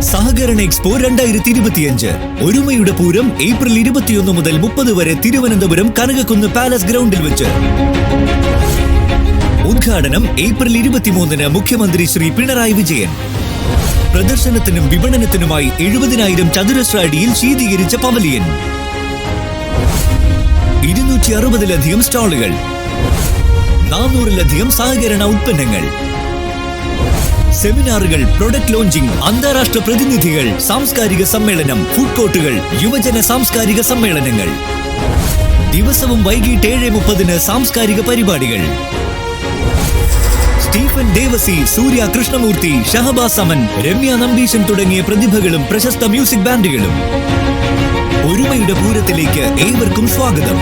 സഹകരണ എക്സ്പോ രണ്ടായിരത്തി ഇരുപത്തിയഞ്ച് ഒരുമയുടെ പൂരം ഏപ്രിൽ ഇരുപത്തിയൊന്ന് മുതൽ മുപ്പത് വരെ തിരുവനന്തപുരം കനകക്കുന്ന് പാലസ് ഗ്രൗണ്ടിൽ വെച്ച്. ഉദ്ഘാടനം ഏപ്രിൽ ഇരുപത്തിമൂന്നിന് മുഖ്യമന്ത്രി ശ്രീ പിണറായി വിജയൻ. പ്രദർശനത്തിനും വിപണനത്തിനുമായി എഴുപതിനായിരം ചതുരശ്ര അടിയിൽ ശീതീകരിച്ച പവലിയൻ. ഇരുന്നൂറ്റി അറുപതിലധികം സ്റ്റാളുകൾ. നാനൂറിലധികം സഹകരണ ഉൽപ്പന്നങ്ങൾ. സെമിനാറുകൾ പ്രൊഡക്റ്റ് ലോഞ്ചിംഗ് അന്താരാഷ്ട്ര പ്രതിനിധികൾ സാംസ്കാരിക സമ്മേളനം ഫുഡ് കോർട്ടുകൾ യുവജന സാംസ്കാരിക സമ്മേളനങ്ങൾ. ദിവസവും വൈകിട്ട് ഏഴ് മുപ്പതിന് സാംസ്കാരിക പരിപാടികൾ. സ്റ്റീഫൻ ദേവസി സൂര്യ കൃഷ്ണമൂർത്തി ഷഹബാസ് അമൻ രമ്യ നമ്പീശൻ തുടങ്ങിയ പ്രതിഭകളും പ്രശസ്ത മ്യൂസിക് ബാൻഡുകളും. ഒരുമയുടെ പൂരത്തിലേക്ക് ഏവർക്കും സ്വാഗതം.